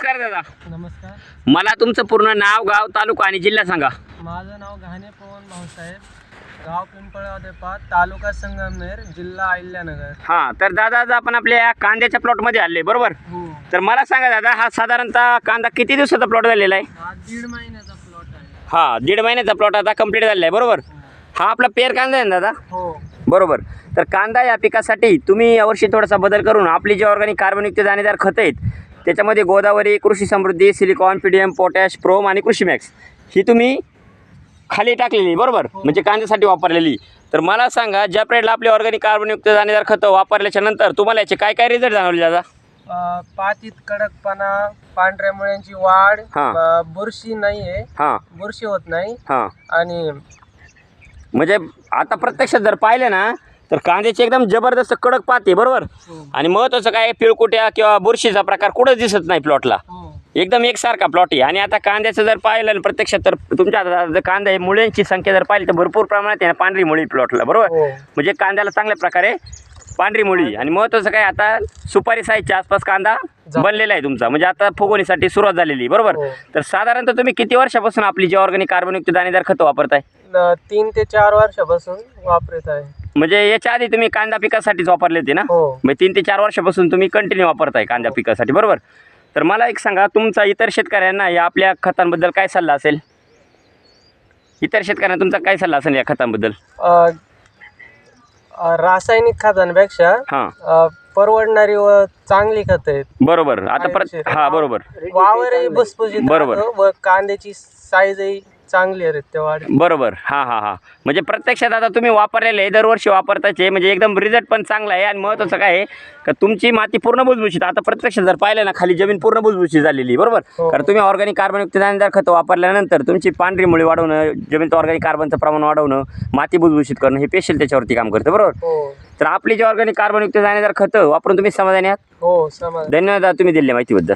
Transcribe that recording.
नमस्कार दादा. नमस्कार. मला तुमचं पूर्ण नाव गाव तालुका आणि जिल्हा सांगा. माझं नाव घाणे पवन भाऊसाहेब. गाव पिंपळगाव पाच तालुका संगमनेर जिल्हा अहिल्यानगर. हां तर दादा आज आपण आपल्या कांद्याच्या प्लॉटमध्ये आले बरोबर? हो. तर मला सांगा दादा हा साधारणतः कांदा किती दिवसाचा प्लॉट झालेला आहे? हा दीड महिन्याचा प्लॉट आहे. हा दीड महिन्याचा प्लॉट आता कंप्लीट झालेला आहे बरोबर? हा. आपला पेर कांदा आहे ना दादा? हो. बरोबर. तर कांदा या पिकासाठी तुम्ही यावर्षी थोडासा बदल करून आपली जी ऑर्गॅनिक कार्बनयुक्त दाणेदार खतं आहेत त्याच्यामध्ये Godavari Krishi Samruddhi silicon PDM potash PROM आणि कृषी मॅक्स ही तुम्ही खाली टाकलेली बरोबर? म्हणजे कांद्यासाठी वापरलेली. तर मला सांगा ज्या पिरियडला आपली ऑर्गॅनिक कार्बनयुक्त दाणेदार खतं वापरल्याच्या नंतर तुम्हाला याचे काय काय रिझल्ट जाणवले दादा? पातीत कडकपणा पांढऱ्या मुळ्यांची वाढ हा. अं, बुरशी नाही आहे हां. बुरशी होत नाही. हां. आणि म्हणजे आता प्रत्यक्षात जर पाहिलं ना तर कांद्याची एकदम जबरदस्त कडक पाते बरोबर? आणि महत्त्वाचं काय पिळकुट्या किंवा बुरशीचा प्रकार कुठंच दिसत नाही प्लॉटला हो. एकदम एकसारखा प्लॉट आहे. आणि आता कांद्याचं जर पाहिलं प्रत्यक्षात तर तुमच्या जर कांदा आहे मुळ्यांची संख्या जर पाहिली तर भरपूर प्रमाणात आहे पांढरी मुळी प्लॉटला बरोबर? हो. म्हणजे कांद्याला चांगल्या प्रकारे पांढरी मुळी आणि महत्त्वाचं काय आता सुपारी साईजच्या आसपास कांदा बनलेला आहे तुमचा. म्हणजे आता फुगवणीसाठी सुरुवात झालेली आहे, बरोबर? हो. तर साधारणतः तुम्ही किती वर्षापासून आपली जी ऑर्गॅनिक कार्बनयुक्त दाणेदार खतं वापरताय? तीन ते चार वर्षापासून वापरत आहे. म्हणजे याच्या आधी तुम्ही कांदा पिकासाठीच वापरले होते ना? हो. म्हणजे तीन ते चार वर्षापासून तुम्ही कंटिन्यू वापरताय कांदा पिकासाठी बरोबर? तर मला एक सांगा तुमचा इतर शेतकऱ्यांना या आपल्या खतांबद्दल काय सल्ला असेल? इतर शेतकऱ्यांना तुमचा काय सल्ला असेल या खतांबद्दल? अं, अं, रासायनिक खतांपेक्षा हां. अं, परवडणारी व चांगली खत आहेत. बरोबर. आता परत हां बरोबर. वावरही भुसभुशीत बरोबर. राहतो व कांद्याची साईजही चांगली आहे त्या वाढ. बरोबर. हां हां हां. म्हणजे प्रत्यक्षात आता तुम्ही वापरलेले आहे दरवर्षी वापरताचे म्हणजे एकदम रिझल्ट पण चांगला आहे. आणि महत्त्वाचं काय आहे का तुमची माती पूर्ण भुसभुशीत आता प्रत्यक्षात जर पाहिलं ना खाली जमीन पूर्ण भुसभुशीत झालेली बरोबर? हो. कारण तुम्ही ऑर्गॅनिक कार्बनयुक्त दाणेदार खतं वापरल्यानंतर तुमची पांढरी मुळी वाढवणं जमीन ऑर्गॅनिक कार्बनचं प्रमाण वाढवणं माती भुसभुशीत करणं हे पेशल त्याच्यावरती काम करतं. बरोबर? हो. तर आपली जी ऑर्गॅनिक कार्बनयुक्त दाणेदार खतं वापरून तुम्ही समाधानी आहात? हो समज धन्यवाद तुम्ही दिलेल्या माहितीबद्दल.